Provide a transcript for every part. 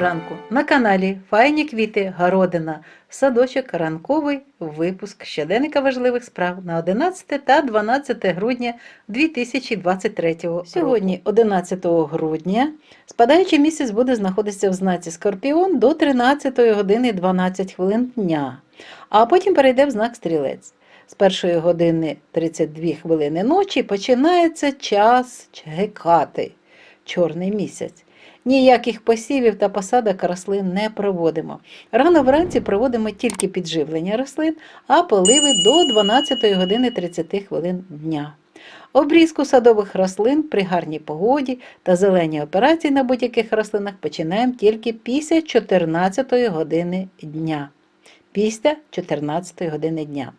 ранку на каналі Файні квіти Городина, садочок ранковий випуск щоденника важливих справ на 11 та 12 грудня 2023 року. Сьогодні, 11 грудня, спадаючий місяць буде знаходитися в знаці Скорпіон до 13 години 12 хвилин дня, а потім перейде в знак Стрілець. З першої години 32 хвилини ночі починається час гекати, чорний місяць. Ніяких посівів та посадок рослин не проводимо. Рано вранці проводимо тільки підживлення рослин, а поливи до 12 години 30 хвилин дня. Обрізку садових рослин при гарній погоді та зелені операції на будь-яких рослинах починаємо тільки після 14 години дня. Після 14 години дня.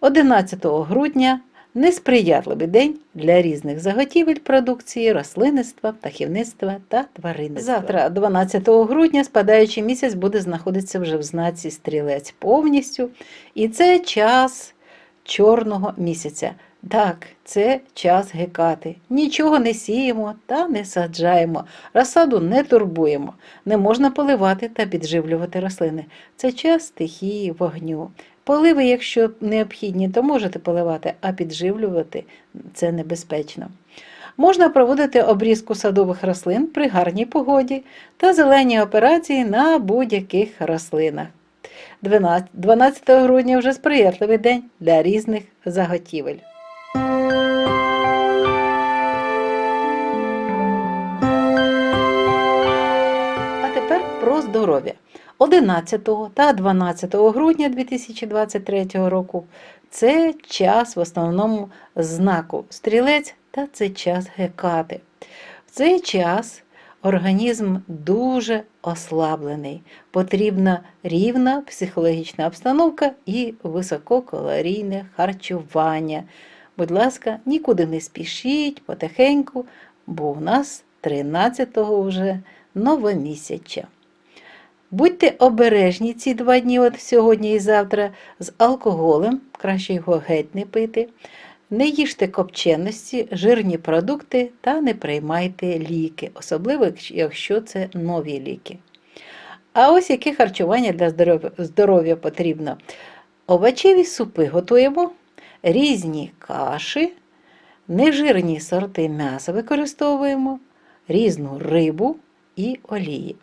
11 грудня несприятливий день для різних заготівель продукції, рослинництва, птахівництва та тваринництва. Завтра, 12 грудня, спадаючий місяць буде знаходитися вже в знаці стрілець повністю. І це час чорного місяця. Так, це час гекати. Нічого не сіємо та не саджаємо, розсаду не турбуємо, не можна поливати та підживлювати рослини. Це час стихії вогню. Поливи, якщо необхідні, то можете поливати, а підживлювати це небезпечно. Можна проводити обрізку садових рослин при гарній погоді та зелені операції на будь-яких рослинах. 12 12 грудня вже сприятливий день для різних заготівель. Про здоров'я. 11 та 12 грудня 2023 року це час в основному знаку стрілець та це час гекати. В цей час організм дуже ослаблений, потрібна рівна психологічна обстановка і висококалорійне харчування. Будь ласка, нікуди не спішіть потихеньку, бо у нас 13-го вже новомісяча. Будьте обережні ці два дні, от сьогодні і завтра, з алкоголем, краще його геть не пити. Не їжте копченості, жирні продукти та не приймайте ліки, особливо якщо це нові ліки. А ось яке харчування для здоров'я, потрібно. Овочеві супи готуємо, різні каші, нежирні сорти м'яса використовуємо, різну рибу і олії.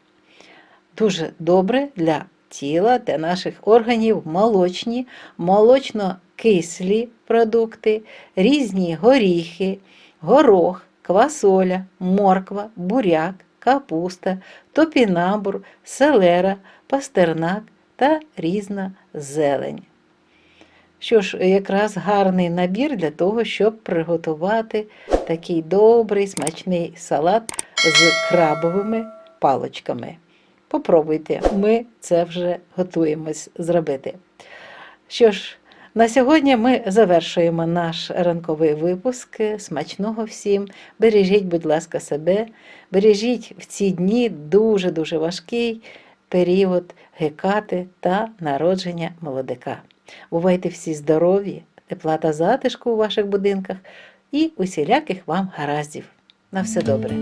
Дуже добре для тіла, для наших органів молочні, молочно-кислі продукти, різні горіхи, горох, квасоля, морква, буряк, капуста, топінамбур, селера, пастернак та різна зелень. Що ж, якраз гарний набір для того, щоб приготувати такий добрий смачний салат з крабовими палочками. Попробуйте, ми це вже готуємось зробити. Що ж, на сьогодні ми завершуємо наш ранковий випуск. Смачного всім. Бережіть, будь ласка, себе, бережіть в ці дні дуже-дуже важкий період гекати та народження молодика. Бувайте всі здорові, тепла та затишку у ваших будинках і усіляких вам гараздів. На все добре!